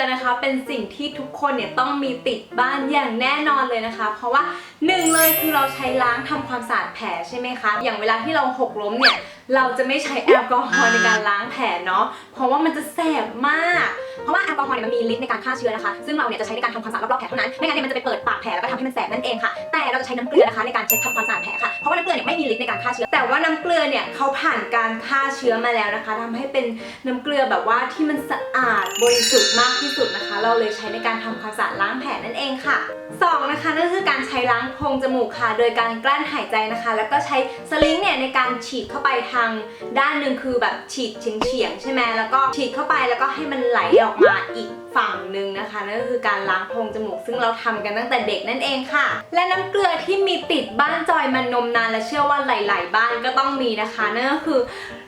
อนะคะ เป็นสิ่งที่ทุกคนเนี่ยต้องมีติดบ้านอย่างแน่นอนเลยนะคะ เพราะว่าหนึ่งเลยคือเราใช้ล้างทำความสะอาดแผลใช่ไหมคะ อย่างเวลาที่เราหกล้มเนี่ย เราจะไม่ใช้แอลกอฮอล์ในการล้างแผลเนาะ เพราะว่ามันจะแสบมาก เพราะว่าแอลกอฮอล์เนี่ยมันมีฤทธิ์ในการฆ่าเชื้อนะคะ ซึ่งเราเนี่ยจะใช้ในการทำความสะอาดรอบๆแผลเท่านั้น ไม่งั้นเนี่ยมันจะไปเปิดปากแผลแล้วก็ทำให้มันแสบนั่นเองค่ะ แต่เราจะใช้น้ำเกลือนะคะในการเช็ดทำความสะอาดแผลค่ะ เพราะว่าน้ำเกลือเนี่ยไม่มีฤทธิ์ในการฆ่าเชื้อ แต่ว่าน้ำเกลือเนี่ยเขาผ่านการฆ่าเชื้อมาแล้วนะคะทำให้เป็นน้ำเกลือแบบว่าที่มันสะอาดบริสุทธิ์มากที่สุดนะคะ เราเลยใช้ในการทำความสะอาดล้างแผลนั่นเองค่ะสองนะคะนั่นคือการใช้ล้างโพรงจมูกค่ะ โดยการกลั้นหายใจนะคะ แล้วก็ใช้สลิงเนี่ยในการฉีดเข้าไปทางด้านหนึ่งคือแบบฉีดเฉียงๆใช่ไหมแล้วก็ฉีดเข้าไปแล้วก็ให้มันไหลออกอกมาอีกฝั่งหนึ่งนะคะนั่นก็คือการล้างโพรงจมูก ซึ่งเราทำกันตั้งแต่เด็กนั่นเองค่ะ และน้ำเกลือที่มีติดบ้านจอยมานมนานและเชื่อว่าหลาย ๆ บ้านก็ต้องมีนะคะนั่นก็คือ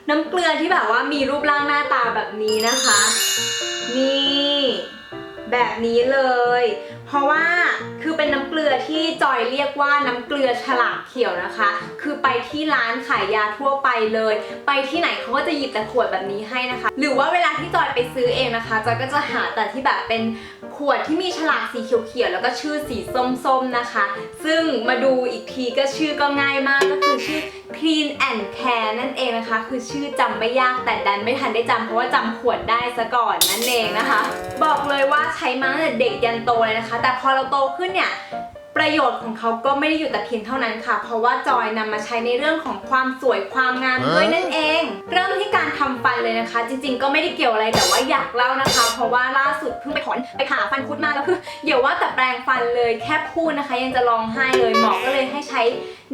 น้ำเกลือที่แบบว่ามีรูปร่างหน้าตาแบบนี้นะคะ นี่ แบบนี้เลย เพราะว่า ที่จอยเรียกว่าน้ำเกลือฉลากเขียวนะคะ คือไปที่ร้านขายยาทั่วไปเลย ไปที่ไหนเขาก็จะหยิบแต่ขวดแบบนี้ให้นะคะ หรือว่าเวลาที่จอยไปซื้อเองนะคะจอยก็จะหาแต่ที่แบบเป็นขวดที่มีฉลากสีเขียวๆแล้วก็ชื่อสีส้มๆนะคะ ซึ่งมาดูอีกทีก็ชื่อก็ง่ายมากก็คือชื่อ Clean and Care นั่นเองนะคะ คือชื่อจำไม่ยากแต่ดันไม่ทันได้จำเพราะว่าจำขวดได้ซะก่อนนั่นเองนะคะ บอกเลยว่าใช้มาตั้งแต่เด็กยันโตเลยนะคะ แต่พอเราโตขึ้นเนี่ย ประโยชน์ของเขาก็ไม่ได้อยู่แต่เพียงเท่านั้นค่ะ เพราะว่าจอยนำมาใช้ในเรื่องของความสวยความงามด้วยนั่นเอง เริ่มที่การทำฟันเลยนะคะ จริง ๆ ก็ไม่ได้เกี่ยวอะไรแต่ว่าอยากเล่านะคะ เพราะว่าล่าสุดเพิ่งไปถอนไปผ่าฟันคุดมาแล้วคือเดี๋ยวว่าแต่แปรงฟันเลยแค่พูดนะคะ ยังจะร้องไห้เลยหมอก็เลยให้ใช้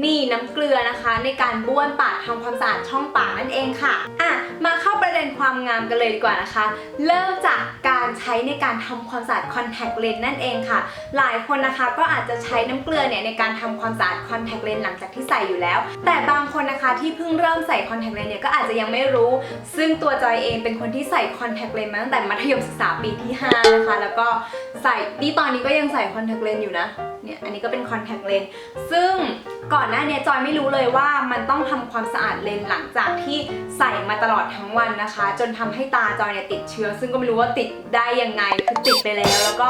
นี่น้ำเกลือนะคะ ในการบ้วนปากทำความสะอาดช่องปากนั่นเองค่ะอะ มาเข้าประเด็นความงามกันเลยดีกว่านะคะ เริ่มจากการใช้ในการทำความสะอาดคอนแทคเลนส์นั่นเองค่ะ หลายคนนะคะก็อาจจะใช้น้ำเกลือเนี่ยในการทำความสะอาดคอนแทคเลนส์หลังจากที่ใส่อยู่แล้ว แต่บางคนนะคะที่เพิ่งเริ่มใส่คอนแทคเลนส์เนี่ยก็อาจจะยังไม่รู้ ซึ่งตัวจอยเองเป็นคนที่ใส่คอนแทคเลนส์มาตั้งแต่มัธยมศึกษาปีที่ 5 นะคะ แล้วก็ใส่นี่ตอนนี้ก็ยังใส่คอนแทคเลนส์อยู่นะเนี่ยอันนี้ก็เป็นคอนแทคเลนส์ซึ่งก่อนหน้าเนี้จอยไม่รู้เลยว่ามันต้องทำความสะอาดเลนส์หลังจากที่ใส่มาตลอดทั้งวันนะคะ จนทำให้ตาจอยเนี่ยติดเชื้อ ซึ่งก็ไม่รู้ว่าติดได้ยังไงคือติดไปแล้ว แล้วก็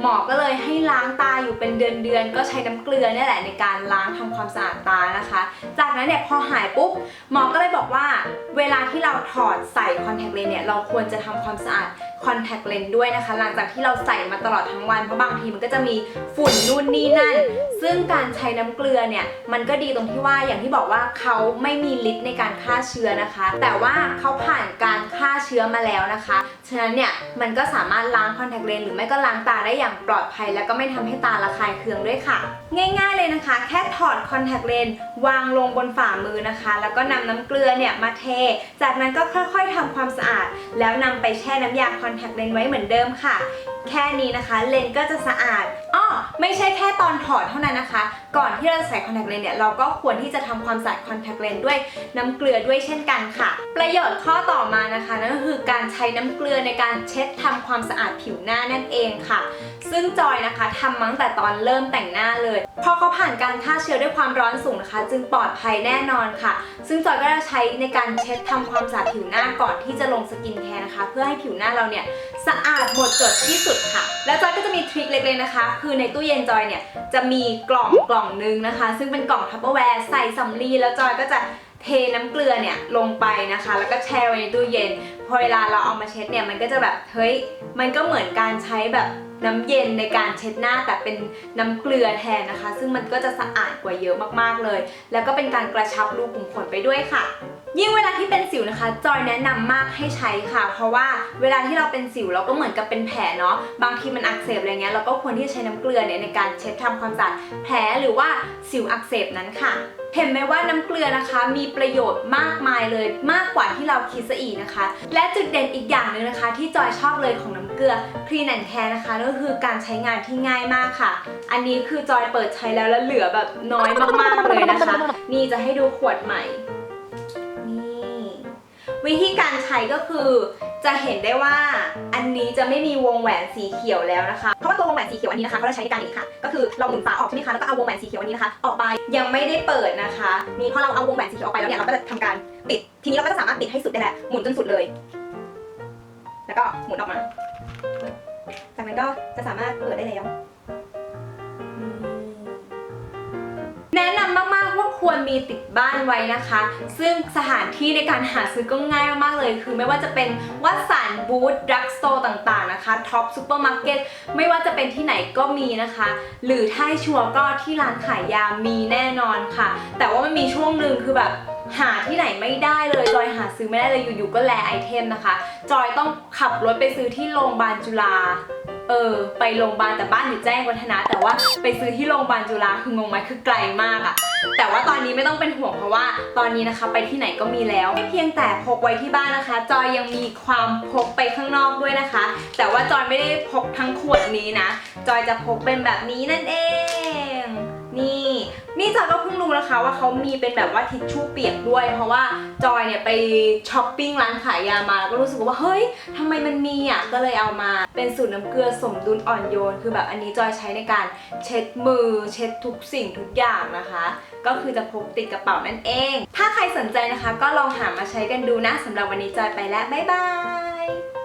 หมอก็เลยให้ล้างตาอยู่เป็นเดือนๆก็ใช้น้ำเกลือเนี่ยแหละในการล้างทำความสะอาดตานะคะ จากนั้นเนี่ยพอหายปุ๊บหมอก็เลยบอกว่า เวลาที่เราถอดใส่คอนแทคเลนส์เนี่ยเราควรจะทำความสะอาด คอนแทคเลนส์ด้วยนะคะ หลังจากที่เราใส่มาตลอดทั้งวันเพราะบางทีมันก็จะมีฝุ่นนู่นนี่นั่น ซึ่งการใช้น้ำเกลือเนี่ยมันก็ดีตรงที่ว่าอย่างที่บอกว่าเขาไม่มีฤทธิ์ในการฆ่าเชื้อนะคะ แต่ว่าเขาผ่านการฆ่าเชื้อมาแล้วนะคะ ฉะนั้นเนี่ยมันก็สามารถล้างคอนแทคเลนส์หรือไม่ก็ล้างตาได้อย่างปลอดภัย แล้วก็ไม่ทำให้ตาระคายเคืองด้วยค่ะ ง่าย ๆเลยนะคะ แค่ถอดคอนแทคเลนส์วางลงบนฝ่ามือนะคะ แล้วก็นำน้ำเกลือเนี่ยมาเท จากนั้นก็ค่อย ๆทำความสะอาด แล้วนำไปแช่น้ำยาคอนแทคเลนส์ไว้เหมือนเดิมค่ะ แค่นี้นะคะเลนส์ก็จะสะอาดอ้อไม่ใช่แค่ตอนถอดเท่านั้นนะคะก่อนที่เราจะใส่คอนแทคเลนส์เนี่ยเราก็ควรที่จะทำความสะอาดคอนแทคเลนส์ด้วยน้ำเกลือด้วยเช่นกันค่ะ ประโยชน์ข้อต่อมานะคะนั่นก็คือการใช้น้ำเกลือในการเช็ดทำความสะอาดผิวหน้านั่นเองค่ะ ซึ่งจอยนะคะทำมั้งแต่ตอนเริ่มแต่งหน้าเลยพราะเขาผ่านการฆ่าเชื้อด้วยความร้อนสูงนะคะ จึงปลอดภัยแน่นอนค่ะ ซึ่งจอยก็จะใช้ในการเช็ดทำความสะอาดผิวหน้าก่อนที่จะลงสกินแคร์นะคะ เพื่อให้ผิวหน้าเราเนี่ยสะอาดหมดจดที่สุดค่ะ แล้วจอยก็จะมีทริคเล็กๆนะคะ คือในตู้เย็นจอยเนี่ยจะมีกล่องกล่องนึงนะคะ ซึ่งเป็นกล่องทัพเปอร์แวร์ใส่สำลีแล้วจอยก็จะเทน้ำเกลือเนี่ยลงไปนะคะ แล้วก็แช่ไว้ในตู้เย็น พอเวลาเราเอามาเช็ดเนี่ยมันก็จะแบบเฮ้ยมันก็เหมือนการใช้แบบน้ำเย็นในการเช็ดหน้าแต่เป็นน้ำเกลือแทนนะคะ ซึ่งมันก็จะสะอาดกว่าเยอะมากๆเลย แล้วก็เป็นการกระชับรูขุมขนไปด้วยค่ะ ยิ่งเวลาที่เป็นสิวนะคะ จอยแนะนำมากให้ใช้ค่ะ เพราะว่าเวลาที่เราเป็นสิวเราก็เหมือนกับเป็นแผลเนาะ บางทีมันอักเสบอะไรเงี้ย เราก็ควรที่จะใช้น้ำเกลือเนี่ยในการเช็ดทำความสะอาดแผลหรือว่าสิวอักเสบนั้นค่ะ เห็นไหมว่าน้ำเกลือนะคะ มีประโยชน์มากมายเลยมากกว่าที่เราคิดซะอีกนะคะ และจุดเด่นอีกอย่างหนึ่งนะคะ ที่จอยชอบเลยของน้ำเกลือ Clean and Care นะคะก็คือการใช้งานที่ง่ายมากค่ะ อันนี้คือจอยเปิดใช้แล้วแล้วเหลือแบบน้อยมากๆเลยนะคะ นี่จะให้ดูขวดใหม่ วิธีการใช้ก็คือจะเห็นได้ว่าอันนี้จะไม่มีวงแหวนสีเขียวแล้วนะคะเพราะว่าตัววงแหวนสีเขียวอันนี้นะคะเขาจะใช้ในการนี้ค่ะ ก็คือเราหมุนฝาออกใช่ไหมคะแล้วก็เอาวงแหวนสีเขียวอันนี้นะคะ ออกไปยังไม่ได้เปิดนะคะนี่พอเราเอาวงแหวนสีเขียวออกไปแล้วเนี่ยเราก็จะทำการปิด ทีนี้เราก็จะสามารถปิดให้สุดได้แหละหมุนจนสุดเลย แล้วก็หมุนออกมา จากนั้นก็จะสามารถเปิดได้แล้ว ควรมีติดบ้านไว้นะคะ ซึ่งสถานที่ในการหาซื้อก็ง่ายมากๆเลย คือไม่ว่าจะเป็นวัดสันบูธดรักสโตร์ต่างๆนะคะท็อปซูเปอร์มาร์เก็ตไม่ว่าจะเป็นที่ไหนก็มีนะคะ หรือถ้าให้ชัวร์ก็ที่ร้านขายยามีแน่นอนค่ะ แต่ว่ามันมีช่วงหนึ่งคือแบบหาที่ไหนไม่ได้เลยจอยหาซื้อไม่ได้เลยอยู่ๆก็แลไอเทมนะคะ จอยต้องขับรถไปซื้อที่โรงพยาบาลจุฬาเออไปโรงพยาบาลแต่บ้านอยู่แจ้งวัฒนะ แต่ว่าไปซื้อที่โรงพยาบาลจุฬาคืองงไหมคือไกลมากอะแต่ ว่าตอนนี้ไม่ต้องเป็นห่วงเพราะว่า ตอนนี้นะคะไปที่ไหนก็มีแล้ว ไม่เพียงแต่พกไว้ที่บ้านนะคะ จอยยังมีความพกไปข้างนอกด้วยนะคะ แต่ว่าจอยไม่ได้พกทั้งขวดนี้นะ จอยจะพกเป็นแบบนี้นั่นเอง นี่ นี่จอยก็เพิ่งรู้นะคะว่าเขามีเป็นแบบว่าทิชชู่เปียกด้วย เพราะว่าจอยเนี่ยไปช้อปปิ้งร้านขายยามาแล้วก็รู้สึกว่าเฮ้ยทำไมมันมีอะก็เลยเอามา เป็นสูตรน้ำเกลือสมดุลอ่อนโยน คือแบบอันนี้จอยใช้ในการเช็ดมือ เช็ดทุกสิ่งทุกอย่างนะคะ ก็คือจะพกติดกระเป๋านั่นเอง ถ้าใครสนใจนะคะ ก็ลองหามาใช้กันดูนะสำหรับวันนี้จอยไปแล้วบ๊ายบาย